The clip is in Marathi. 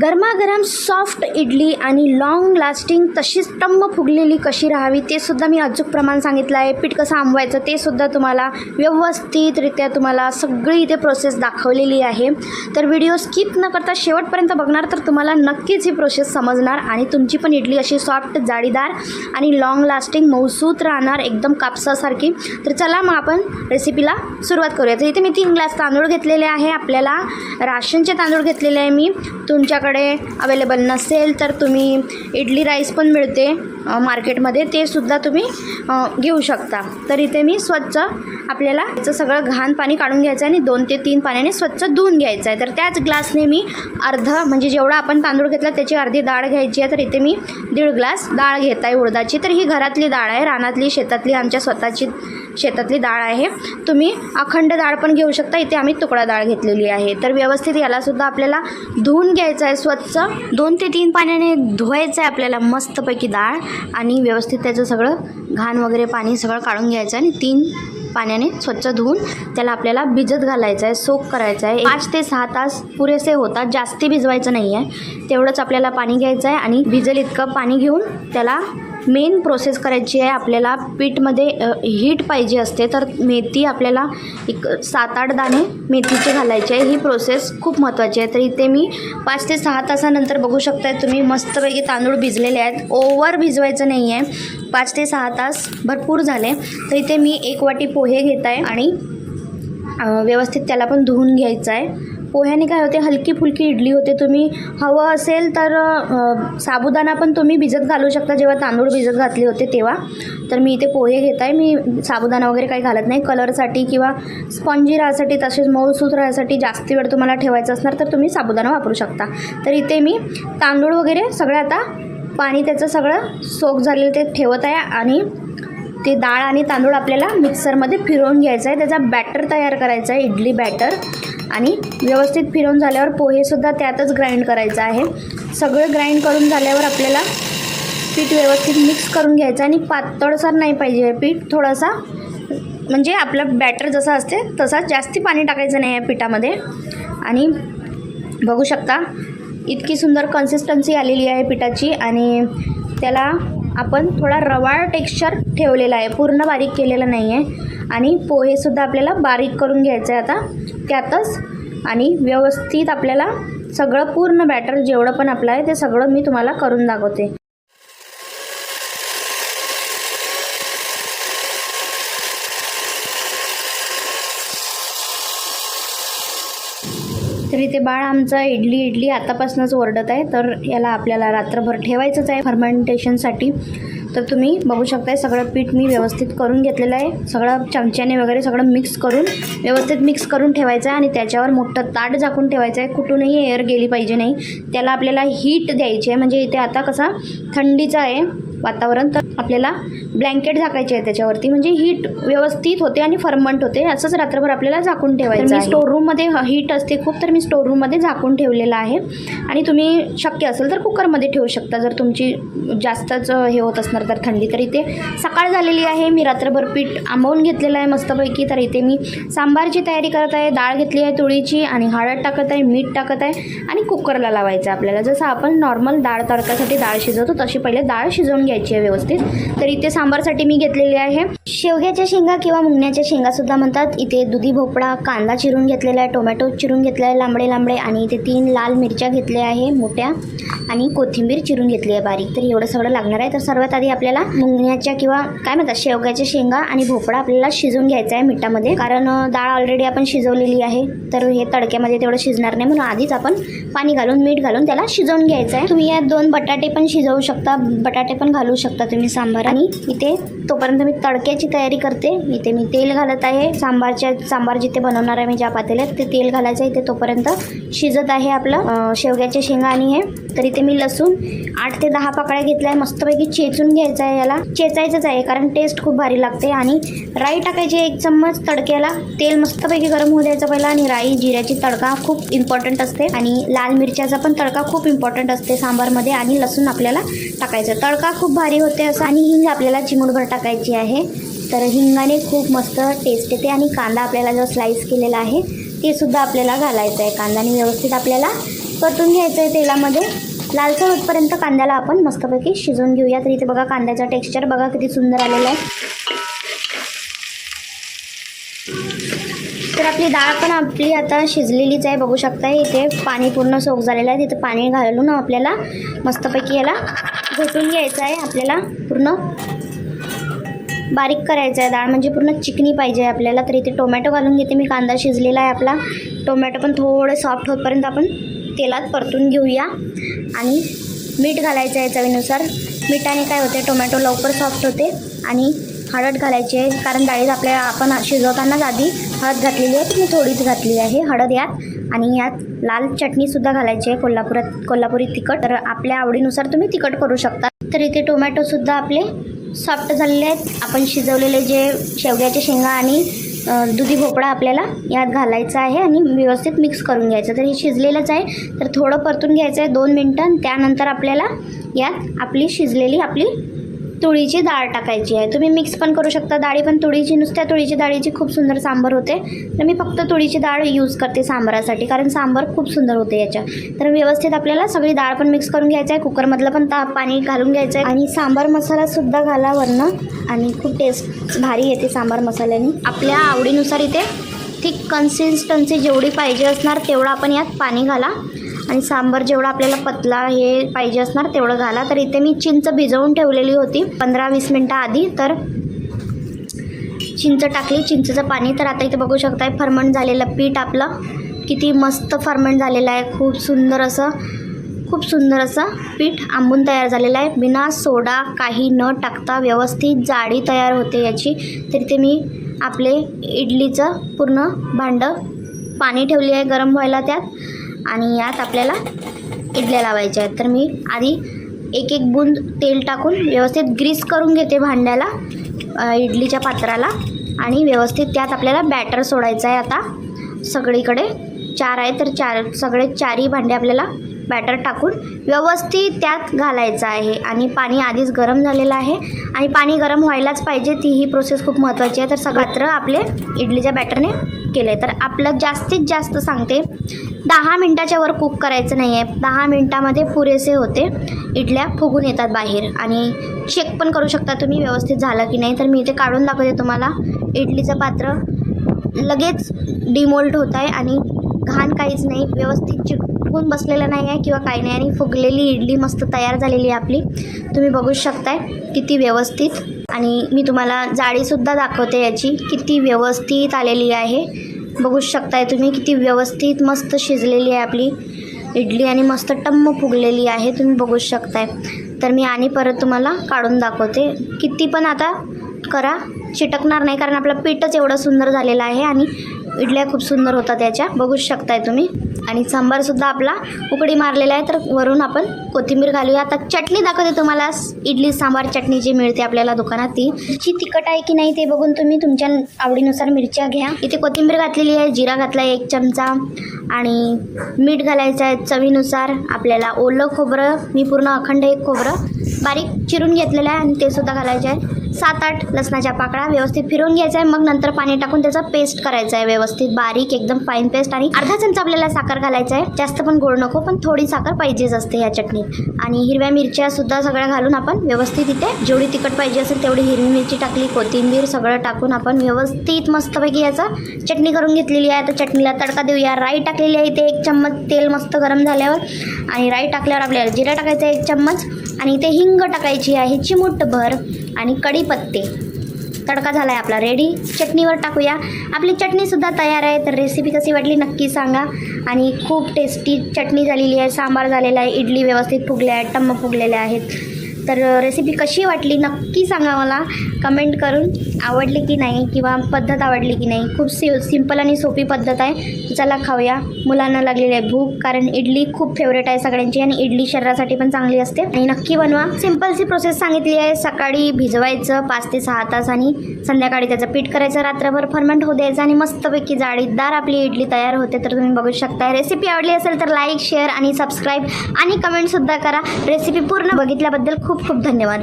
गरमागरम सॉफ्ट इडली आणि लाँग लास्टिंग तशीच टम्म फुगलेली कशी राहावी ते सुद्धा मी अचूक प्रमाण सांगितलं आहे. पीठ कसं आंबवायचं ते सुद्धा तुम्हाला व्यवस्थितरित्या तुम्हाला सगळी इथे प्रोसेस दाखवलेली आहे. तर व्हिडिओ स्किप न करता शेवटपर्यंत बघणार तर तुम्हाला नक्कीच ही प्रोसेस समजणार आणि तुमची पण इडली अशी सॉफ्ट जाळीदार आणि लाँग लास्टिंग मौसूत राहणार एकदम कापसासारखी. तर चला मग आपण रेसिपीला सुरुवात करूया. तर इथे मी तीन ग्लास तांदूळ घेतलेले आहे. आपल्याला राशनचे तांदूळ घेतलेले आहे मी. तुमच्याकडे अवेलेबल नसेल तर तुम्ही इडली राईस पण मिळते मार्केटमध्ये ते सुद्धा तुम्ही घेऊ शकता. तर इथे मी स्वच्छ आपल्याला याचं सगळं घाण पाणी काढून घ्यायचं आहे आणि दोन ते तीन पाण्याने स्वच्छ धुवून घ्यायचं आहे. तर त्याच ग्लासने मी अर्ध म्हणजे जेवढा आपण तांदूळ घेतला त्याची अर्धी डाळ घ्यायची आहे. तर इथे मी दीड ग्लास डाळ घेत आहे उडदाची. तर ही घरातली डाळ आहे रानातली शेतातली आमच्या स्वतःची शेतातली डाळ आहे. तुम्ही अखंड डाळ पण घेऊ शकता. इथे आम्ही तुकडा डाळ घेतलेली आहे. तर व्यवस्थित यालासुद्धा आपल्याला धुवून घ्यायचं आहे स्वच्छ. दोन ते तीन पाण्याने धुवायचं आहे आपल्याला मस्तपैकी डाळ. आणि व्यवस्थित त्याचं सगळं घाण वगैरे पाणी सगळं काढून घ्यायचं आहे आणि तीन पाण्याने स्वच्छ धुवून त्याला आपल्याला भिजत घालायचं आहे. सोक करायचं आहे. पाच ते सहा तास पुरेसे होतात. जास्ती भिजवायचं नाही आहे तेवढंच आपल्याला पाणी घ्यायचं आहे आणि भिजल इतकं पाणी घेऊन त्याला मेन प्रोसेस करायची आहे. आपल्याला पीठमध्ये हीट पाहिजे असते तर मेथी आपल्याला एक सात आठ दाणे मेथीचे घालायचे आहे. ही प्रोसेस खूप महत्त्वाची आहे. तर इथे मी पाच ते सहा तासानंतर बघू शकताय तुम्ही मस्तपैकी तांदूळ भिजलेले आहेत. ओव्हर भिजवायचं नाही आहे. पाच ते सहा तास भरपूर झाले. तर इथे मी एक वाटी पोहे घेत आहे आणि व्यवस्थित त्याला पण धुवून घ्यायचं आहे. पोह्याने काय होते? हलकी फुलकी इडली होते तुम्ही. हवं असेल तर साबुदाणा पण तुम्ही भिजत घालू शकता. जेव्हा तांदूळ भिजत घातले होते तेव्हा. तर मी इथे पोहे घेत आहे मी साबुदाणा वगैरे काही घालत नाही. कलरसाठी किंवा स्पॉन्जी राहायसाठी तसेच मऊसूत राहायसाठी जास्त वेळ तुम्हाला ठेवायचं असणार तर तुम्ही साबुदाणा वापरू शकता. तर इथे मी तांदूळ वगैरे सगळं आता पाणी त्याचं सगळं सोक झालेलं ते ठेवत आहे आणि ते डाळ आणि तांदूळ आपल्याला मिक्सरमध्ये फिरवून घ्यायचं आहे. त्याचा बॅटर तयार करायचा आहे. इडली बॅटर. आणि व्यवस्थित फिरवून झाल्यावर पोहेसुद्धा त्यातच ग्राइंड करायचं आहे. सगळं ग्राइंड करून झाल्यावर आपल्याला पीठ व्यवस्थित मिक्स करून घ्यायचं आणि पातळसर नाही पाहिजे पीठ. थोडासा म्हणजे आपलं बॅटर जसं असते तसा जास्ती पाणी टाकायचं नाही आहे पिठामध्ये. आणि बघू शकता इतकी सुंदर कन्सिस्टन्सी आलेली आहे पिठाची आणि त्याला आपण थोडा रवाळ टेक्स्चर ठेवलेला आहे. पूर्ण बारीक केलेलं नाही आहे आणि पोहेसुद्धा आपल्याला बारीक करून घ्यायचं आहे आता. त्यातच आणि व्यवस्थित आपल्याला सगळं पूर्ण बॅटर जेवढं पण आपलं आहे ते सगळं मी तुम्हाला करून दाखवते. तर इथे बाळ आमचं इडली इडली आतापासूनच ओरडत आहे तर याला आपल्याला रात्रभर ठेवायचंच आहे फर्मेंटेशनसाठी तर तुम्ही बघू शकताय सगळं पीठ मी व्यवस्थित करून घेतलेलं आहे. सगळं चमच्याने वगैरे सगळं मिक्स करून व्यवस्थित मिक्स करून ठेवायचं आहे आणि त्याच्यावर मोठं ताट झाकून ठेवायचं आहे. कुठूनही एअर गेली पाहिजे नाही. त्याला आपल्याला हीट द्यायची आहे. म्हणजे इथे आता कसा थंडीचा आहे वातावरण तर आपल्याला ब्लँकेट झाकायचे आहे त्याच्यावरती. म्हणजे हीट व्यवस्थित होते आणि फर्मंट होते. असंच रात्रभर आपल्याला झाकून ठेवायचं मी स्टोर रूममध्ये हीट असते खूप तर मी स्टोर रूममध्ये झाकून ठेवलेलं आहे. आणि तुम्ही शक्य असेल तर कुकरमध्ये ठेवू शकता. जर तुमची जास्तच हे होत असणार तर थंडी तर इथे सकाळ झालेली आहे. मी रात्रभर पीठ आंबवून घेतलेलं आहे मस्तपैकी. तर इथे मी सांबारची तयारी करत आहे. डाळ घेतली आहे तुळीची आणि हळद टाकत आहे मीठ टाकत आहे आणि कुकरला लावायचं आहे आपल्याला. जसं आपण नॉर्मल डाळ तडकासाठी डाळ शिजवतो तशी पहिले डाळ शिजवून घ्यायची आहे व्यवस्थित. तर इथे सांबारसाठी मी घेतलेली आहे. शेवग्याच्या शेंगा किंवा मुंगण्याच्या शेंगा सुद्धा म्हणतात. इथे दुधी भोपळा कांदा चिरून घेतलेला आहे टोमॅटो चिरून घेतला आहे लांबडे लांबडे आणि इथे तीन लाल मिरच्या घेतल्या आहे मोठ्या. आणि कोथिंबीर चिरून घेतली आहे बारीक. तर एवढं सगळं लागणार आहे. तर सर्वात आधी आपल्याला मुंगण्याच्या किंवा काय म्हणतात शेवग्याच्या शेंगा आणि भोपळा आपल्याला शिजवून घ्यायचा आहे मिठामध्ये. कारण डाळ ऑलरेडी आपण शिजवलेली आहे. तर हे तडक्यामध्ये तेवढं शिजणार नाही. म्हणून आधीच आपण पाणी घालून मीठ घालून त्याला शिजवून घ्यायचं आहे. तुम्ही यात दोन बटाटे पण शिजवू शकता. बटाटे पण घालू शकता तुम्ही सांबार. आणि इथे तोपर्यंत मी तडक्याची तयारी करते. इथे मी तेल घालत आहे. सांबारच्या सांबार जिथे बनवणार आहे मी ज्या पातेल्यात ते तेल घालायचं आहे. इथे तोपर्यंत शिजत आहे आपलं शेवग्याचे शेंगा आणि हे तर इथे मी लसूण आठ ते दहा पाकळ्या घेतल्या आहे. मस्तपैकी चेचून घ्यायचं आहे याला. चेचायचंच आहे कारण टेस्ट खूप भारी लागते आणि राई टाकायची एक चम्मच तडक्याला तेल मस्तपैकी गरम होऊ द्यायचं पहिला आणि राई जिऱ्याची तडका खूप इम्पॉर्टंट असते. आणि लाल मिरच्याचा पण तडका खूप इम्पॉर्टंट असते सांबारमध्ये आणि लसूण आपल्याला टाकायचं तडका खूप भारी होते असं. आणि हिंग आपल्याला चिमूटभर टाकायची आहे. तर हिंगाने खूप मस्त टेस्ट येते आणि कांदा आपल्याला जो स्लाईस केलेला आहे ते सुद्धा आपल्याला घालायचं आहे. कांद्याने व्यवस्थित आपल्याला परतून घ्यायचं आहे तेलामध्ये. लालसर होतपर्यंत कांद्याला आपण मस्तपैकी शिजवून घेऊया. तर इथे बघा कांद्याचा टेक्स्चर बघा किती सुंदर आलेला आहे. तर आपली डाळ पण आपली आता शिजलेलीच आहे. बघू शकता इथे पाणी पूर्ण सोक झालेलं आहे. तिथे पाणी घालून आपल्याला मस्तपैकी याला घोटून घ्यायचं आहे. आपल्याला पूर्ण बारीक करायचं आहे डाळ. म्हणजे पूर्ण चिकनी पाहिजे आपल्याला. तर इथे टोमॅटो घालून घेते मी. कांदा शिजलेला आहे आपला. टोमॅटो पण थोडं सॉफ्ट होतपर्यंत आपण तेलात परतून घेऊया. आणि मीठ घालायचं आहे चवीनुसार. मिठाने काय होते टोमॅटो लवकर सॉफ्ट होते आणि हळद घालायची आहे. कारण डाळीत आपल्या आपण शिजवतानाच आधी हळद घातलेली आहे मी थोडीच घातली आहे हळद यात. आणि यात लाल चटणीसुद्धा घालायची आहे कोल्हापुरात कोल्हापुरी तिखट. तर आपल्या आवडीनुसार तुम्ही तिखट करू शकता. तर इथे टोमॅटोसुद्धा आपले सॉफ्ट झालेले आहेत. आपण शिजवलेले जे शेवग्याच्या शेंगा आणि दुधी भोपळा आपल्याला यात घालायचा आहे आणि व्यवस्थित मिक्स करून घ्यायचं. तर हे शिजलेलंच आहे तर थोडं परतून घ्यायचं आहे दोन मिनटं आणि त्यानंतर आपल्याला यात आपली शिजलेली आपली तुळीची डाळ टाकायची आहे. तुम्ही मिक्स पण करू शकता. डाळी पण तुळीची नुसत्या तुळीची डाळीची खूप सुंदर सांबर होते. तर मी फक्त तुळीची डाळ यूज करते सांबारासाठी कारण सांबार खूप सुंदर होते याच्या तर व्यवस्थित आपल्याला सगळी डाळ पण मिक्स करून घ्यायचं आहे. कुकरमधलं पण ता पाणी घालून घ्यायचं आहे. आणि सांबार मसालासुद्धा घाला वरनं. आणि खूप टेस्ट भारी येते सांबार मसाल्याने. आपल्या आवडीनुसार इथे ठीक कन्सिस्टन्सी जेवढी पाहिजे असणार तेवढं आपण यात पाणी घाला. आणि सांबार जेवढा आपल्याला पतला हे पाहिजे असणार तेवढं घाला. तर इथे मी चिंच भिजवून ठेवलेली होती. पंधरा वीस मिनटं आधी तर चिंच टाकली. चिंचेचं पाणी तर आता इथे बघू शकताय फर्मंट झालेलं पीठ आपलं. किती मस्त फर्मंट झालेलं आहे. खूप सुंदर असं खूप सुंदर असं पीठ आंबून तयार झालेलं आहे. बिना सोडा काही न टाकता व्यवस्थित जाडी तयार होते याची. तर इथे मी आपले इडलीचं पूर्ण भांडं पाणी ठेवली आहे गरम व्हायला त्यात. आणि यात आपल्याला इडल्या लावायच्या आहेत. तर मी आधी एक एक बूंद तेल टाकून व्यवस्थित ग्रीस करून घेते भांड्याला इडलीच्या पात्राला. आणि व्यवस्थित त्यात आपल्याला बॅटर सोडायचं आहे आता. सगळीकडे चार आहे तर चार सगळे चारही भांडे आपल्याला बॅटर टाकून व्यवस्थित त्यात घालायचं आहे. आणि पाणी आधीच गरम झालेलं आहे. आणि पाणी गरम व्हायलाच पाहिजे ती ही प्रोसेस खूप महत्त्वाची आहे. तर सगळ्यात्र आपले इडलीच्या बॅटरने केले तर आपलं जास्तीत जास्त सांगते दहा मिनटाच्या वर कुक करायचं नाही आहे दहा मिनटामध्ये पुरेसे होते. इडल्या फुगून येतात बाहेर. आणि चेक पण करू शकता तुम्ही व्यवस्थित झालं की नाही. तर मी इथे काढून दाखवते तुम्हाला. इडलीचं पात्र लगेच डिमोल्ट होत आहे. आणि घाण काहीच नाही. व्यवस्थित चिटकून बसलेलं नाही आहे किंवा काही नाही. आणि फुगलेली इडली मस्त तयार झालेली आहे आपली. तुम्ही बघू शकताय किती व्यवस्थित. आणि मी तुम्हाला जाळीसुद्धा दाखवते याची. किती व्यवस्थित आलेली आहे. बघू शकताय तुम्ही किती व्यवस्थित मस्त शिजलेली आहे आपली इडली आणि मस्त टम्म फुगलेली आहे. तुम्ही बघू शकताय. तर मी आणि परत तुम्हाला काढून दाखवते. किती पण आता करा. चिटकणार नाही कारण आपलं पीठच एवढं सुंदर झालेलं आहे आणि इडल्या खूप सुंदर होतात याच्या. बघू शकताय तुम्ही. आणि सांबारसुद्धा आपला उकडी मारलेला आहे. तर वरून आपण कोथिंबीर घालूया. आता चटणी दाखवते तुम्हाला. इडली सांबार चटणी जी मिळते आपल्याला दुकानात ती. जी तिखट आहे की नाही ते बघून तुम्ही तुमच्या आवडीनुसार मिरच्या घ्या. इथे कोथिंबीर घातलेली आहे. जिरा घातला आहे एक चमचा. आणि मीठ घालायचं आहे चवीनुसार. आपल्याला ओलं खोबरं मी पूर्ण अखंड एक खोबरं बारीक चिरून घेतलेलं आहे आणि ते सुद्धा आहे. सात आठ लसणाच्या पाकळ्या व्यवस्थित फिरवून घ्यायचा आहे. मग नंतर पाणी टाकून त्याचा पेस्ट करायचा आहे व्यवस्थित बारीक एकदम फाईन पेस्ट आणि अर्धा चमचा आपल्याला साखर घालायचा आहे. जास्त पण गोड नको पण थोडी साखर पाहिजेच असते या चटणीत. आणि हिरव्या मिरच्या सुद्धा सगळ्या घालून आपण व्यवस्थित इथे जेवढी तिखट पाहिजे असेल तेवढी हिरवी मिरची टाकली कोथिंबीर सगळं टाकून आपण व्यवस्थित मस्तपैकी याचा चटणी करून घेतलेली आहे. तर चटणीला तडका देऊया. राई टाकलेली आहे इथे एक चम्मच तेल मस्त गरम झाल्यावर. आणि राई टाकल्यावर आपल्याला जिरा टाकायचा आहे एक चम्मच. आणि इथे हिंग टाकायची आहे. चिमूटभर आणि कढीपत्ते तडका झाला आहे आपला. रेडी चटणीवर टाकूया. आपली चटणीसुद्धा तयार आहे तर रेसिपी कशी वाटली नक्की सांगा. आणि खूप टेस्टी चटणी झालेली आहे सांबार झालेला आहे इडली व्यवस्थित फुगल्या आहेत टम्म फुगलेल्या आहेत. तर रेसिपी कशी वाटली नक्की सांगा मला. कमेंट करून. आवडली की नाही किंवा पद्धत आवडली की नाही खूप सि सिंपल आणि सोपी पद्धत आहे. चला खाऊया. मुलांना लागलेली आहे भूक कारण इडली खूप फेवरेट आहे सगळ्यांची आणि इडली शरीरासाठी पण चांगली असते. आणि नक्की बनवा. सिम्पलची प्रोसेस सांगितली आहे. सकाळी भिजवायचं पाच ते सहा तास आणि संध्याकाळी त्याचं पीठ करायचं. रात्रभर फर्मेंट होऊ द्यायचं आणि मस्तपैकी जाळीदार आपली इडली तयार होते. तर तुम्ही बघू शकता रेसिपी आवडली असेल तर लाईक शेअर आणि सबस्क्राईब आणि कमेंटसुद्धा करा. रेसिपी पूर्ण बघितल्याबद्दल खूप खूप धन्यवाद.